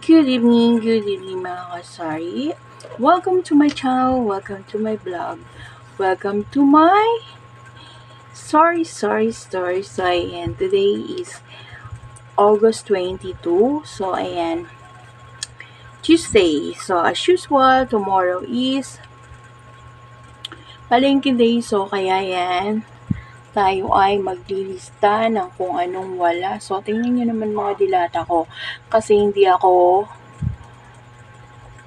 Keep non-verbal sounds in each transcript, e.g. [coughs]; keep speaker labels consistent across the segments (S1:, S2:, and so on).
S1: Good evening, good evening mga kasari. Welcome to my channel, welcome to my blog, welcome to my Sorry Sorry Story. So ayan, today is August 22. So ayan, Tuesday. So as usual, tomorrow is Palengke Day. So kaya yan, tayo ay maglilista ng kung anong wala. So, tingnan nyo naman mga dilata ko. Kasi hindi ako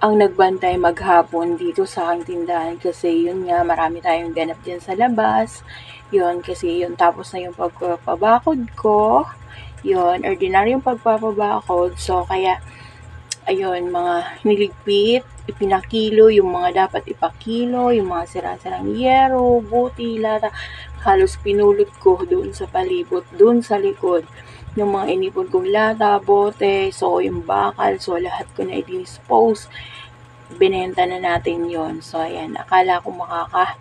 S1: ang nagbantay maghapon dito sa aking tindahan. Kasi yun nga, marami tayong ganap dyan sa labas. Yun, kasi yun, tapos na yung pagpapabakod ko. Yun, ordinary yung pagpapabakod. So, kaya, ayun, mga niligpit, ipinakilo, yung mga dapat ipakilo, yung mga sira-sirang yero, buti, lata, halos pinulot ko doon sa palibot, doon sa likod. Yung mga inipon kong lata, bote, so yung bakal, so lahat ko na i-dispose. Binenta na natin yon So, ayan, akala ko makaka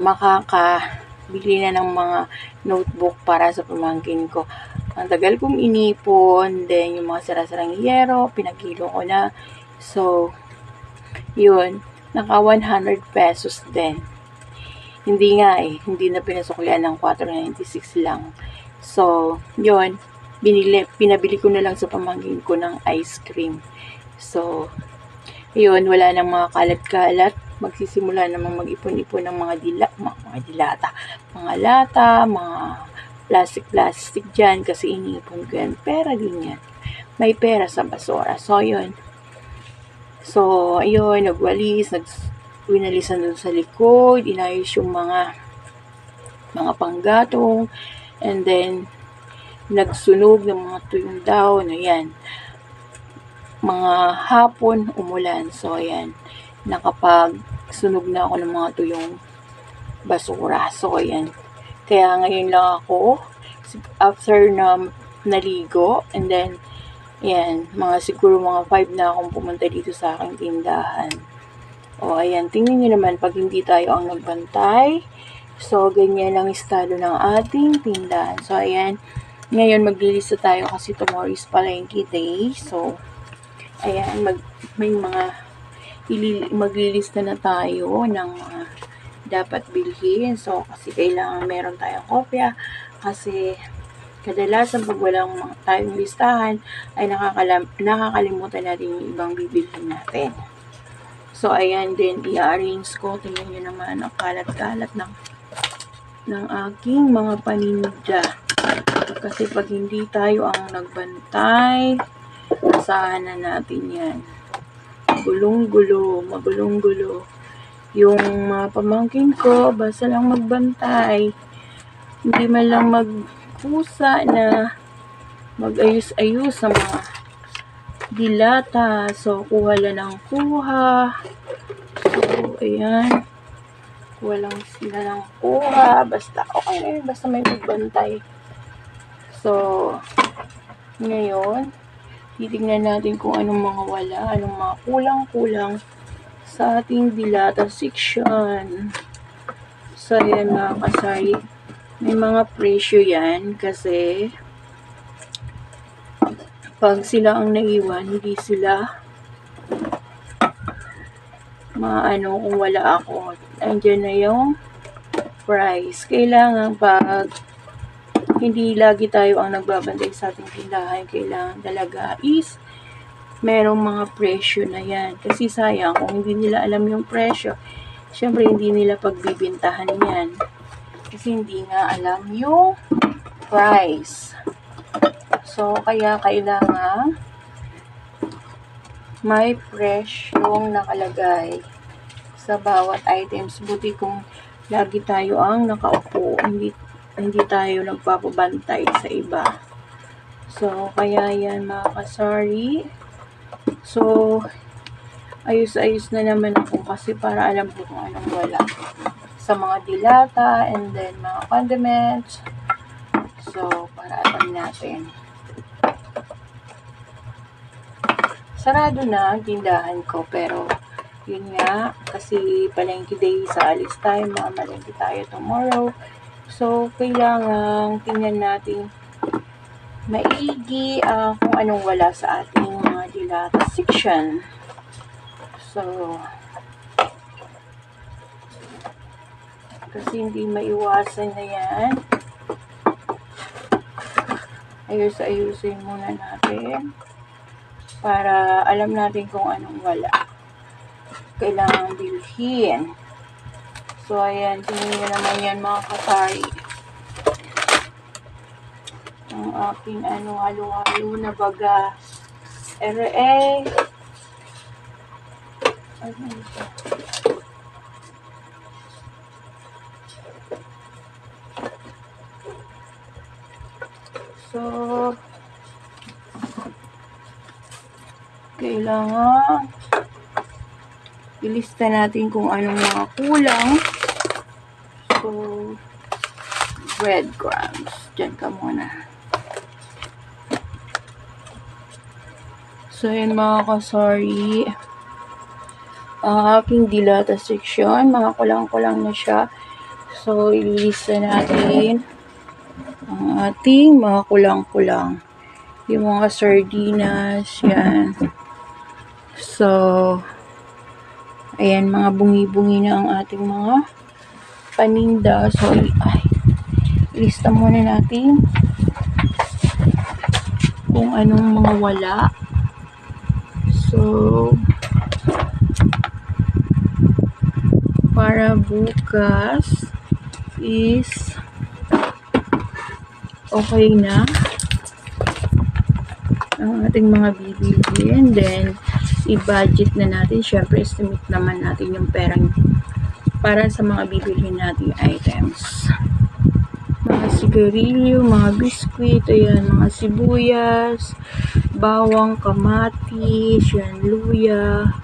S1: makaka bili na ng mga notebook para sa pamangkin ko. Ang tagal kong inipon, then yung mga sarasarang yero, pinakilo ko na. So, yun, naka 100 pesos din. Hindi nga eh, hindi na pinasuklian ng 496 lang. So, yun, binili, pinabili ko na lang sa pamangkin ko ng ice cream. So, yun, wala nang mga kalat-kalat. Magsisimula namang mag-ipon-ipon ng mga dila, mga, mga dilata, mga lata, mga plastic-plastic dyan kasi iniipon ko yan. Pera din yan. May pera sa basura. So, yun. So, ayun, nagwalis, nag, winalisan dun sa likod, inayos yung mga mga panggatong, and then nagsunog ng mga tuyong daon, ayan. Mga hapon, umulan. So, ayan. Nakapag sunog na ako ng mga tuyong basura. So, ayan. Kaya ngayon lang ako, after na naligo, and then, ayan, mga siguro mga 5 na akong pumunta dito sa aking tindahan. O, ayan, tingnan nyo naman pag hindi tayo ang nagbantay. So, ganyan ang estado ng ating tindahan. So, ayan, ngayon maglilista tayo kasi tomorrow is palengke day. So, ayan, mag, may mga ili, maglilista na tayo ng mga dapat bilhin. So, kasi kailangan meron tayong kopya kasi kadalasan pag walang tayong listahan ay nakakalimutan natin yung ibang bibilhin natin. So, ayan din, i-arrange ko. Tingnan nyo naman ang kalat-kalat ng, ng aking mga paninda. Kasi pag hindi tayo ang nagbantay, asahan na natin yan. Gulong-gulo, magulong-gulo. Yung mga pamangkin ko, basta lang magbantay. Hindi man lang magpusa na mag-ayos-ayos sa mga dilata. So, kuha lang ng kuha. So, ayan. Kuha lang sila ng kuha. Basta, okay na. Basta may magbantay. So, ngayon, titignan natin kung anong mga wala, anong mga kulang-kulang sa ating dilata section. So, ayan mga kasari. May mga presyo yan kasi pag sila ang naiwan, hindi sila maano kung wala ako. Andiyan na yung price. Kailangan pag hindi lagi tayo ang nagbabantay sa ating tindahan, kailangan talaga is merong mga presyo na yan. Kasi sayang, kung hindi nila alam yung presyo, syempre hindi nila pagbibintahan yan. Kasi hindi nga alam yung price. So, kaya kailangan may presyong nakalagay sa bawat items. Buti kung lagi tayo ang nakaupo, hindi, hindi tayo nagpapabantay sa iba. So, kaya yan mga kasari. So, ayos-ayos na naman ako kasi para alam ko kung anong wala. Sa mga dilata and then mga condiments. So, para alam natin. Sarado na ang tindahan ko pero yun nga kasi palengke day sa alis tayo mamalengke tayo tomorrow so kailangan tingnan natin maigi ah, kung anong wala sa ating mga dilata section. So, kasi hindi maiwasan na yan. Ayus-ayusin muna natin para alam natin kung anong wala. Kailangan bilhin. So, ayan, tingnan nyo naman yan mga katari. Ang aking ano, halo-halo na baga. RA. Ano? Kailangan ilista natin kung anong mga kulang. So, breadcrumbs. Diyan ka muna. So, yun mga ka-sorry. Ang aking dilata section, mga kulang-kulang na siya. So, ililista natin ang ating mga kulang-kulang. Yung mga sardinas, yan. So, ayan, mga bungi-bungi na ang ating mga paninda. So, ay, ilista muna natin kung anong mga wala. So, para bukas is okay na ang ating mga bibilhin. Then, i-budget na natin. Siyempre, estimate naman natin yung perang para sa mga bibilhin nating items. Mga sigarilyo, mga biskwit, ayan, mga sibuyas, bawang, kamatis, yan, luya,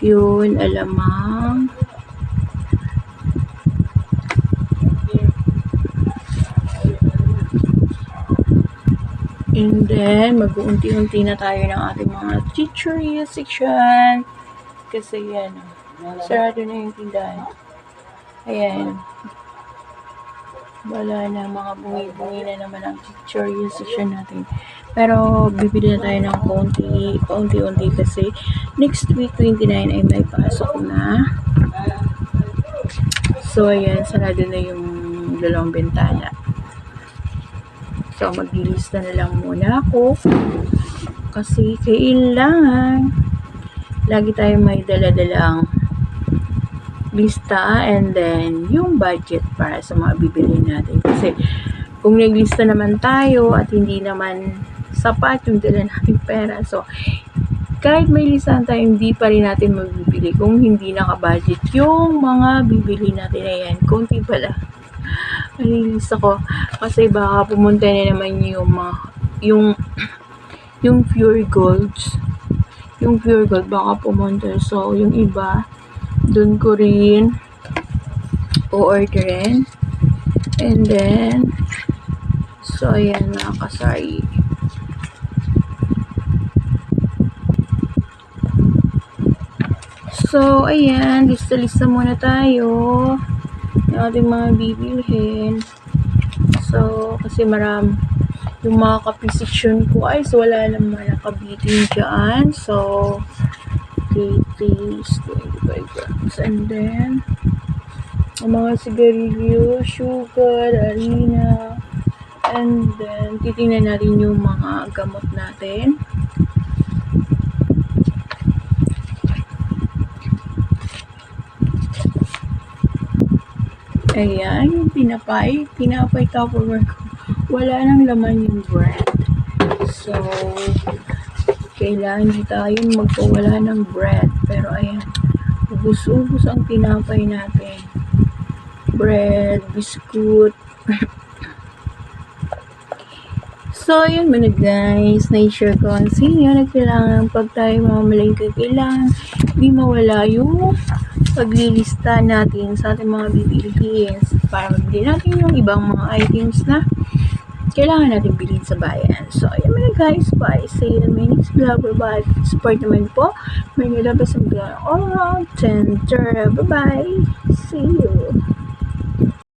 S1: yun, alamang, And then, mag-uunti-unti na tayo ng ating mga chicheria section. Kasi yan, sarado na yung tindahan. Ayan. Wala na, mga bungi-bungi na naman ang chicheria section natin. Pero, bibili na tayo ng konti, paunti-unti kasi next week, 29, ay may pasok na. So, ayan, sarado na yung dalawang bintana. So, maglilista na lang muna ako. Kasi kailangan lagi tayong may dala-dalang lista and then yung budget para sa mga bibili natin. Kasi kung naglista naman tayo at hindi naman sapat yung dala natin [laughs] pera. So, kahit may listahan tayo, hindi pa rin natin mabibili kung hindi nakabudget yung mga bibili natin. Ayan, konti pala nalilista ko kasi baka pumunta na naman yung mga yung [clears throat] yung pure golds. Yung pure gold baka pumunta. So yung iba dun ko rin o-orderin. And then so ayan mga kasari. So ayan lista-lista muna tayo yung ating mga bibilhin. So, kasi maram yung mga kapisisyon ko ay so wala naman nakabitin dyan. So, KTs, 25 grams. And then, ang mga sigarilyo, sugar, harina, and then, titingnan natin yung mga gamot natin. Ayan, pinapay. Pinapay tupperware ko. Wala nang laman yung bread. So, kailangan di tayo magpawala ng bread. Pero ayan, ubus-ubus ang tinapay natin. Bread, biscuit. [coughs] so, yun muna guys. Na-share ko ang sa inyo na kailangan pag tayo mamamalingkay, kailangan di mawala yung paglilista natin sa ating mga bibilihin para mabili natin yung ibang mga items na kailangan natin bilhin sa bayan. So, ayan mga guys. Bye. See you in my next vlog. Bye-bye. Support naman po. May nilabas ang vlog all around. Center. Bye-bye. See you.